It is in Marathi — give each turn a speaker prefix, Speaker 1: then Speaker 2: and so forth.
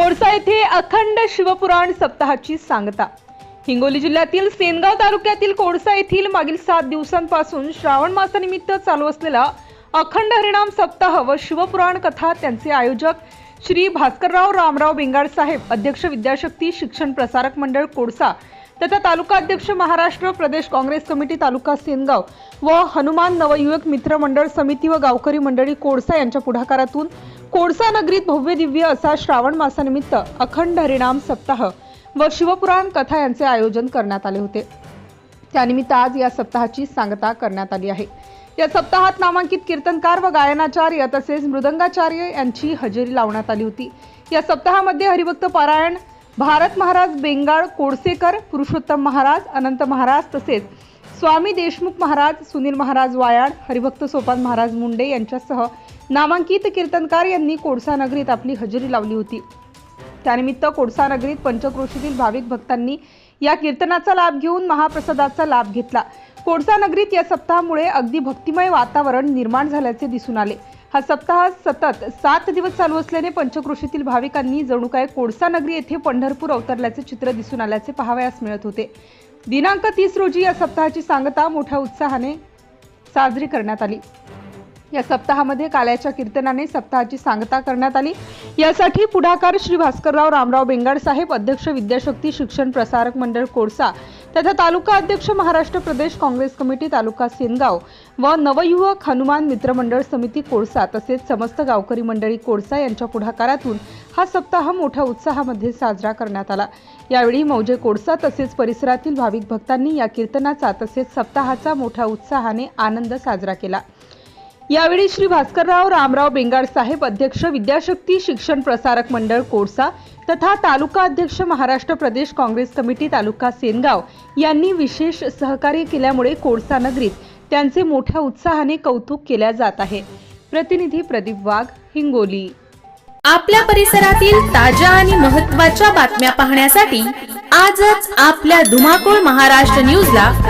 Speaker 1: कोळसा येथे अखंड शिवपुराण सप्ताहाची सांगता. हिंगोली जिल्ह्यातील सेनगाव तालुक्यातील कोळसा येथील मागील सात दिवसांपासून श्रावण मासानिमित्त चालू असलेला अखंड हरिणाम सप्ताह व शिवपुराण कथा त्यांचे आयोजक श्री भास्करराव रामराव बेंगाड साहेब अध्यक्ष विद्याशक्ती शिक्षण प्रसारक मंडळ कोळसा त्याचा तालुका अध्यक्ष महाराष्ट्र प्रदेश काँग्रेस कमिटी तालुका सेनगाव व हनुमान नवयुवक मित्र मंडळ समिती व गावकरी मंडळी कोळसा यांच्या पुढाकारातून कोळसा नगरीत भव्य दिव्य असा श्रावण मासानिमित्त अखंड हरिणाम सप्ताह व शिवपुराण कथा यांचे आयोजन करण्यात आले होते. त्यानिमित्त आज या सप्ताहाची सांगता करण्यात आली आहे. या सप्ताहात नामांकित कीर्तनकार व गायनाचार्य तसेच मृदंगाचार्य यांची हजेरी लावण्यात आली होती. या सप्ताहामध्ये हरिभक्त पारायण भारत महाराज बेंगाळ कोडसेकर पुरुषोत्तम महाराज अनंत महाराज तसेच स्वामी देशमुख महाराज सुनील महाराज वायाड हरिभक्त सोपान महाराज मुंडे यांच्यासह नामांकित कीर्तनकार यांनी कोळसा नगरीत आपली हजेरी लावली होती. त्यानिमित्त कोडसा नगरीत पंचक्रोशीतील भाविक भक्तांनी या कीर्तनाचा लाभ घेऊन महाप्रसादाचा लाभ घेतला. कोडसा नगरीत या सप्ताहामुळे अगदी भक्तिमय वातावरण निर्माण झाल्याचे दिसून आले. हा सप्ताह सतत सात दिवस चालू असल्याने पंचक्रोशीतील भाविकांनी जणू काय कोळसा नगरी येथे पंढरपूर अवतरल्याचे चित्र दिसून आल्याचे पाहावयास मिळत होते. दिनांक तीस रोजी या सप्ताहाची सांगता मोठ्या उत्साहाने साजरी करण्यात आली. या सप्ताहामध्ये काल्याच्या कीर्तनाने सप्ताहाची सांगता करण्यात आली. यासाठी पुढाकार श्री भास्करराव रामराव बेंगाड साहेब अध्यक्ष विद्याशक्ती शिक्षण प्रसारक मंडळ कोळसा तथा तालुका अध्यक्ष महाराष्ट्र प्रदेश काँग्रेस कमिटी तालुका सेनगाव व नवयुवक हनुमान मित्रमंडळ समिती कोळसा तसेच समस्त गावकरी मंडळी कोळसा यांच्या पुढाकारातून हा सप्ताह मोठ्या उत्साहामध्ये साजरा करण्यात आला. यावेळी मौजे कोळसा तसेच परिसरातील भाविक भक्तांनी या कीर्तनाचा तसेच सप्ताहाचा मोठ्या उत्साहाने आनंद साजरा केला. यावेळी श्री भास्करराव रामराव बेंगाड साहेब अध्यक्ष विद्याशक्ती शिक्षण प्रसारक मंडळ कोळसा तथा तालुका अध्यक्ष महाराष्ट्र प्रदेश काँग्रेस कमिटी तालुका सेनगाव यांनी विशेष सहकार्य केल्यामुळे कोळसा नगरीत त्यांचे मोठ्या उत्साहाने कौतुक केल्या जात आहे. प्रतिनिधी प्रदीप वाघ हिंगोली.
Speaker 2: आपल्या परिसरातील ताज्या आणि महत्त्वाच्या बातम्या पाहण्यासाठी आजच आपल्या धुमाकूळ महाराष्ट्र न्यूजला